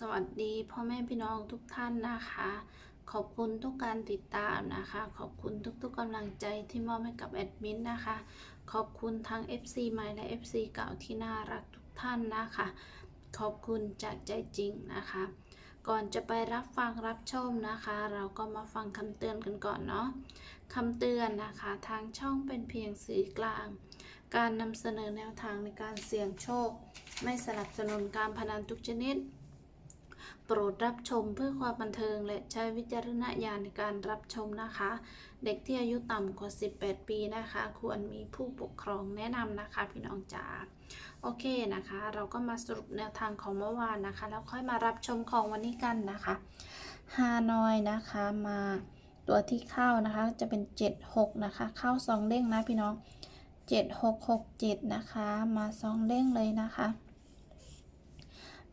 สวัสดีพ่อแม่พี่น้องทุกท่านนะคะ ขอบคุณทุกการติดตามนะคะ ขอบคุณทุกๆกำลังใจที่มอบให้กับแอดมินนะคะ ขอบคุณทั้ง FC ใหม่และ FC เก่าที่น่ารักทุกท่านนะคะ ขอบคุณจากใจจริงนะคะ ก่อนจะไปรับฟังรับชมนะคะ เราก็มาฟังคำเตือนกันก่อนเนาะคำเตือนนะคะทางช่องเป็นเพียงสื่อกลาง การนำเสนอแนวทางในการเสี่ยงโชค ไม่สนับสนุนการพนันทุกชนิด โปรดรับชมเพื่อความบันเทิงและใช้วิจารณญาณในการรับชมนะคะ เด็กที่อายุต่ำกว่า 18 ปีนะคะ ควรมีผู้ปกครองแนะนำนะคะ พี่น้องจ๋าโอเคนะคะ เราก็มาสรุปแนวทางของเมื่อวานนะคะ แล้วค่อยมารับชมของวันนี้กันนะคะฮานอยนะคะมาตัวที่เข้านะคะจะเป็น 76 นะคะ เข้า2เด้งนะพี่น้อง 7667 นะคะ มาสองเด้งเลยนะคะ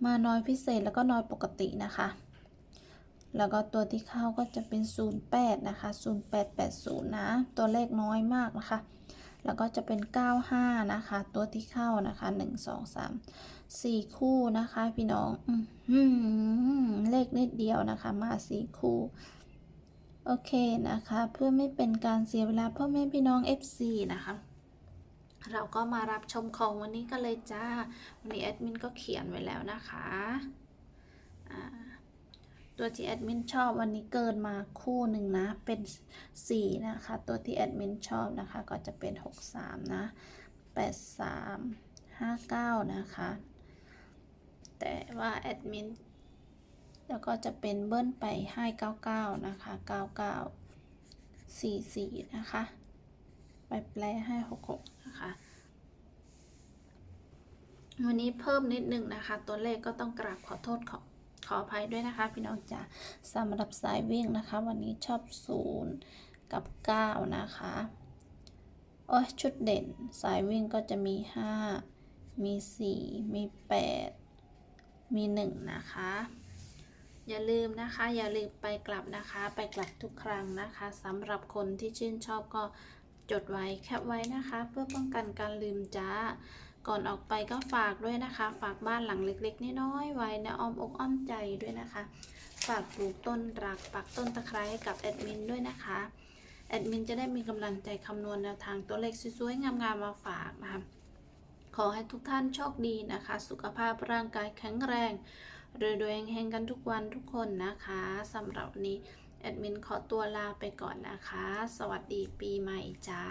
มาน้อยพิเศษแล้วก็น้อยปกตินะคะ แล้วก็ตัวที่เข้าก็จะเป็น 08 นะคะ 0880 นะ ตัวเลขน้อยมากนะคะ แล้วก็จะเป็น 95 นะคะ ตัวที่เข้านะคะ 1 2 3 4 คู่นะคะ พี่น้องอเลขนิดเดียวนะคะ มา 4 คู่โอเคนะคะ เพื่อไม่เป็นการเสียเวลาพ่อแม่พี่น้อง FC นะคะ เราก็มารับชมของวันนี้กันเลยจ้า วันนี้แอดมินก็เขียนไว้แล้วนะคะตัวที่แอดมินชอบวันนี้เกินมาคู่หนึ่งนะ เป็น 4 นะคะ ตัวที่แอดมินชอบนะคะ ก็จะเป็น 63 นะ 83 59 นะคะ แต่ว่าแอดมินแล้วก็จะเป็นเบิ้ลไปให้ 99 นะคะ 99 44 นะคะ ไปแปลให้66นะคะ วันนี้เพิ่มนิดหนึ่งนะคะ ตัวเลขก็ต้องกราบขอโทษขอขออภัยด้วยนะคะ พี่น้องจ๋าสำหรับสายวิ่งนะคะ วันนี้ชอบ0กับ9นะคะโอ้ยชุดเด่นสายวิ่งก็จะมี5มี4มี8มี1นะคะอย่าลืมนะคะ อย่าลืมไปกลับนะคะ ไปกลับทุกครั้งนะคะสำหรับคนที่ชื่นชอบก็ จดไว้แคปไว้นะคะ เพื่อป้องกันการลืมจ้า ก่อนออกไปก็ฝากด้วยนะคะ ฝากบ้านหลังเล็กๆน้อยๆไว้ในอ้อมอกอ้อมใจด้วยนะคะ ฝากปลูกต้นรักปักต้นตะไคร้ให้กับแอดมินด้วยนะคะแอดมินจะได้มีกำลังใจคำนวณแนวทางตัวเลขสวยๆงามๆมาฝากนะคะขอให้ทุกท่านโชคดีนะคะ สุขภาพร่างกายแข็งแรงรวยๆเฮงๆกันทุกวันทุกคนนะคะสำหรับนี้ แอดมินขอตัวลาไปก่อนนะคะ สวัสดีปีใหม่จ้า